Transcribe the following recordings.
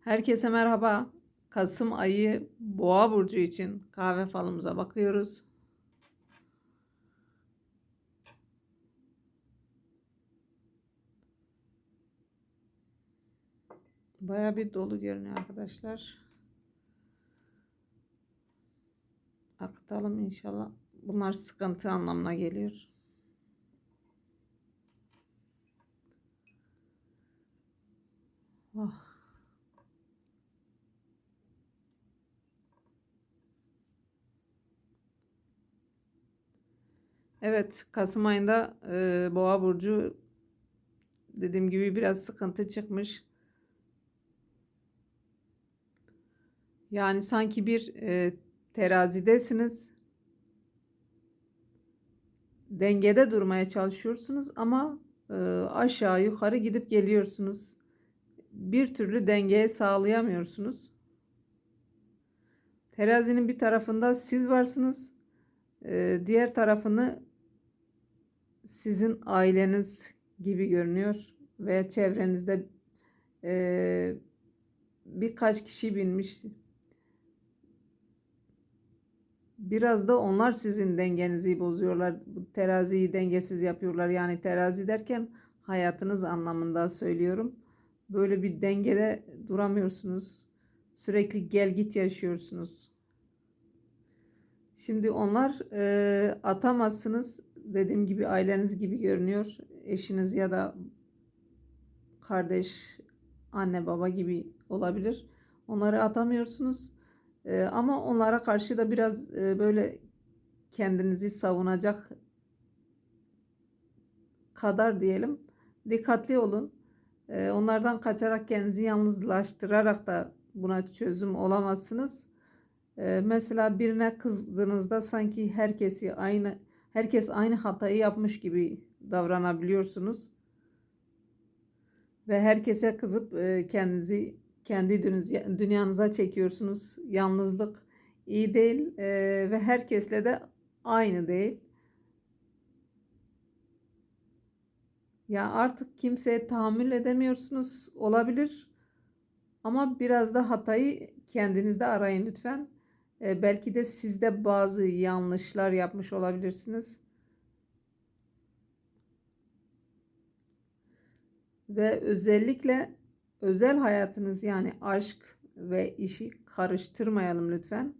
Herkese merhaba. Kasım ayı Boğa burcu için kahve falımıza bakıyoruz. Baya bir dolu görünüyor arkadaşlar. Akıtalım inşallah. Bunlar sıkıntı anlamına geliyor. Evet, Kasım ayında e, Boğa burcu dediğim gibi biraz sıkıntı çıkmış. Yani sanki bir e, terazidesiniz. Dengede durmaya çalışıyorsunuz ama e, aşağı yukarı gidip geliyorsunuz. Bir türlü dengeye sağlayamıyorsunuz. Terazinin bir tarafında siz varsınız. E, diğer tarafını sizin aileniz gibi görünüyor ve çevrenizde e, birkaç kişi binmiş. Biraz da onlar sizin dengenizi bozuyorlar. Teraziyi dengesiz yapıyorlar. Yani terazi derken hayatınız anlamında söylüyorum. Böyle bir dengede duramıyorsunuz. Sürekli gel git yaşıyorsunuz. Şimdi onlar e, atamazsınız dediğim gibi aileniz gibi görünüyor. Eşiniz ya da kardeş, anne baba gibi olabilir. Onları atamıyorsunuz. Ee, ama onlara karşı da biraz e, böyle kendinizi savunacak kadar diyelim. Dikkatli olun. Ee, onlardan kaçarak kendinizi yalnızlaştırarak da buna çözüm olamazsınız. Ee, mesela birine kızdığınızda sanki herkesi aynı herkes aynı hatayı yapmış gibi davranabiliyorsunuz. Ve herkese kızıp e, kendinizi kendi dünyanıza çekiyorsunuz. Yalnızlık iyi değil e, ve herkesle de aynı değil. Ya artık kimseye tahammül edemiyorsunuz olabilir. Ama biraz da hatayı kendinizde arayın lütfen. E, belki de sizde bazı yanlışlar yapmış olabilirsiniz. Ve özellikle özel hayatınız yani aşk ve işi karıştırmayalım lütfen.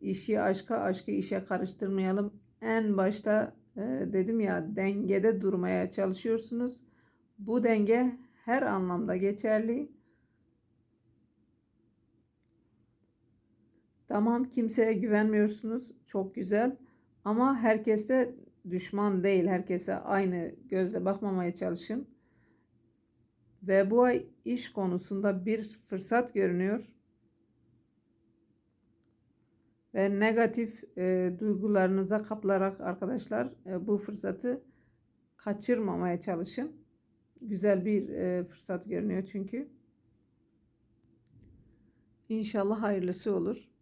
İşi aşka, aşkı işe karıştırmayalım. En başta e, dedim ya dengede durmaya çalışıyorsunuz. Bu denge her anlamda geçerli. Tamam kimseye güvenmiyorsunuz. Çok güzel. Ama herkese düşman değil. Herkese aynı gözle bakmamaya çalışın. Ve bu ay iş konusunda bir fırsat görünüyor. Ve negatif e, duygularınıza kapılarak arkadaşlar e, bu fırsatı kaçırmamaya çalışın. Güzel bir e, fırsat görünüyor çünkü. İnşallah hayırlısı olur.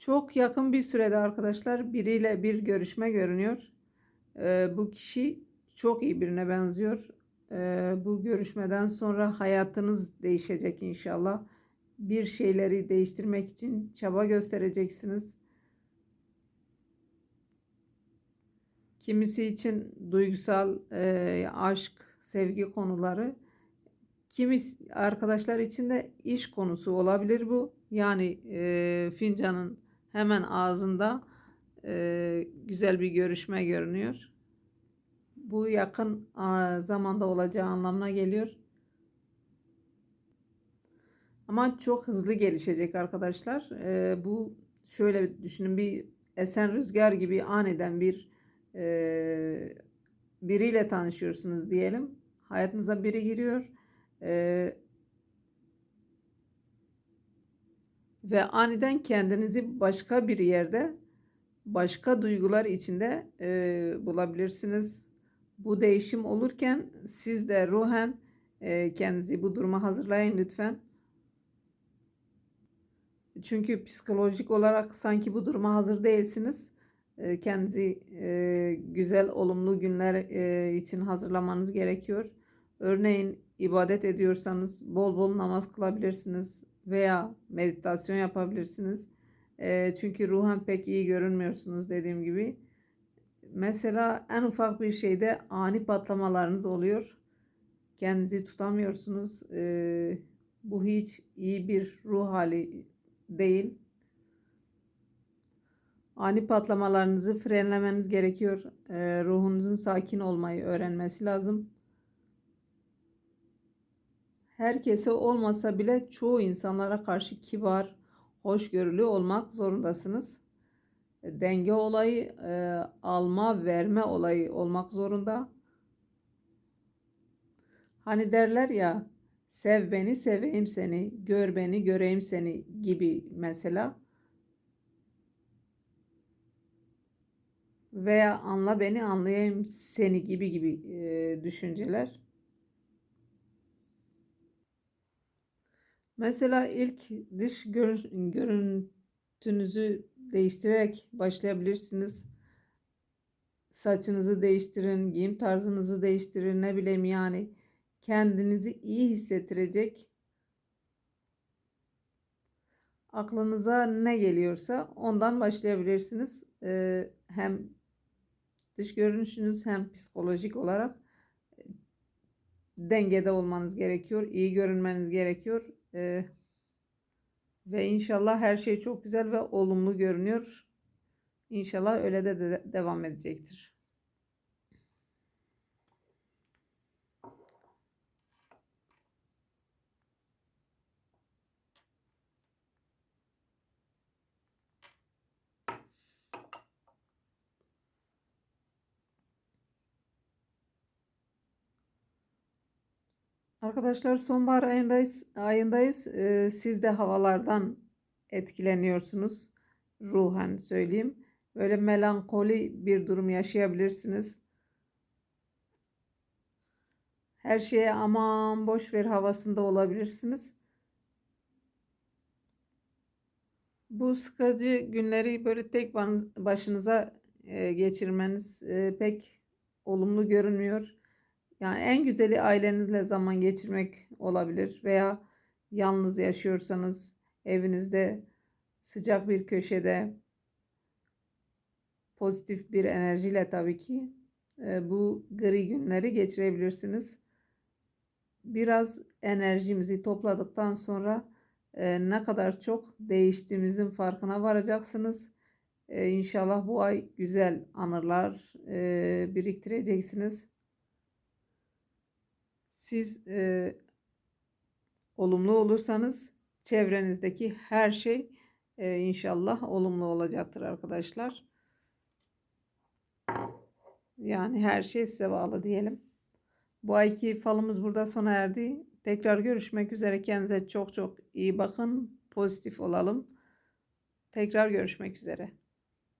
Çok yakın bir sürede arkadaşlar biriyle bir görüşme görünüyor. Ee, bu kişi çok iyi birine benziyor. Ee, bu görüşmeden sonra hayatınız değişecek inşallah. Bir şeyleri değiştirmek için çaba göstereceksiniz. Kimisi için duygusal e, aşk, sevgi konuları. Kimi arkadaşlar için de iş konusu olabilir bu. Yani e, fincanın hemen ağzında e, güzel bir görüşme görünüyor. Bu yakın a, zamanda olacağı anlamına geliyor. Ama çok hızlı gelişecek arkadaşlar. E, bu şöyle düşünün bir esen rüzgar gibi aniden bir e, biriyle tanışıyorsunuz diyelim. Hayatınıza biri giriyor. E, ve aniden kendinizi başka bir yerde başka duygular içinde e, bulabilirsiniz. Bu değişim olurken siz de ruhen e, kendinizi bu duruma hazırlayın lütfen. Çünkü psikolojik olarak sanki bu duruma hazır değilsiniz. e, kendinizi e, güzel, olumlu günler e, için hazırlamanız gerekiyor. Örneğin ibadet ediyorsanız bol bol namaz kılabilirsiniz veya meditasyon yapabilirsiniz. E, çünkü ruhen pek iyi görünmüyorsunuz dediğim gibi. Mesela en ufak bir şeyde ani patlamalarınız oluyor. Kendinizi tutamıyorsunuz. E, bu hiç iyi bir ruh hali değil. Ani patlamalarınızı frenlemeniz gerekiyor. E, ruhunuzun sakin olmayı öğrenmesi lazım. Herkese olmasa bile çoğu insanlara karşı kibar, hoşgörülü olmak zorundasınız. E, denge olayı, e, alma verme olayı olmak zorunda. Hani derler ya, sev beni seveyim seni, gör beni göreyim seni gibi mesela. Veya anla beni anlayayım seni gibi gibi e, düşünceler. Mesela ilk dış gör, görüntünüzü değiştirerek başlayabilirsiniz. Saçınızı değiştirin, giyim tarzınızı değiştirin, ne bileyim yani kendinizi iyi hissettirecek aklınıza ne geliyorsa ondan başlayabilirsiniz. Ee, hem dış görünüşünüz hem psikolojik olarak dengede olmanız gerekiyor. iyi görünmeniz gerekiyor. Ee, ve inşallah her şey çok güzel ve olumlu görünüyor. İnşallah öyle de, de devam edecektir. Arkadaşlar sonbahar ayındayız. ayındayız. Ee, siz de havalardan etkileniyorsunuz. Ruhen söyleyeyim. Böyle melankoli bir durum yaşayabilirsiniz. Her şeye aman boş ver havasında olabilirsiniz. Bu sıkıcı günleri böyle tek başınıza e, geçirmeniz e, pek olumlu görünmüyor. Yani en güzeli ailenizle zaman geçirmek olabilir veya yalnız yaşıyorsanız evinizde sıcak bir köşede pozitif bir enerjiyle tabii ki e, bu gri günleri geçirebilirsiniz. Biraz enerjimizi topladıktan sonra e, ne kadar çok değiştiğimizin farkına varacaksınız. E, inşallah bu ay güzel anılar biriktireceksiniz. Siz e, olumlu olursanız çevrenizdeki her şey e, inşallah olumlu olacaktır arkadaşlar. Yani her şey size bağlı diyelim. Bu ayki falımız burada sona erdi. Tekrar görüşmek üzere. Kendinize çok çok iyi bakın. Pozitif olalım. Tekrar görüşmek üzere.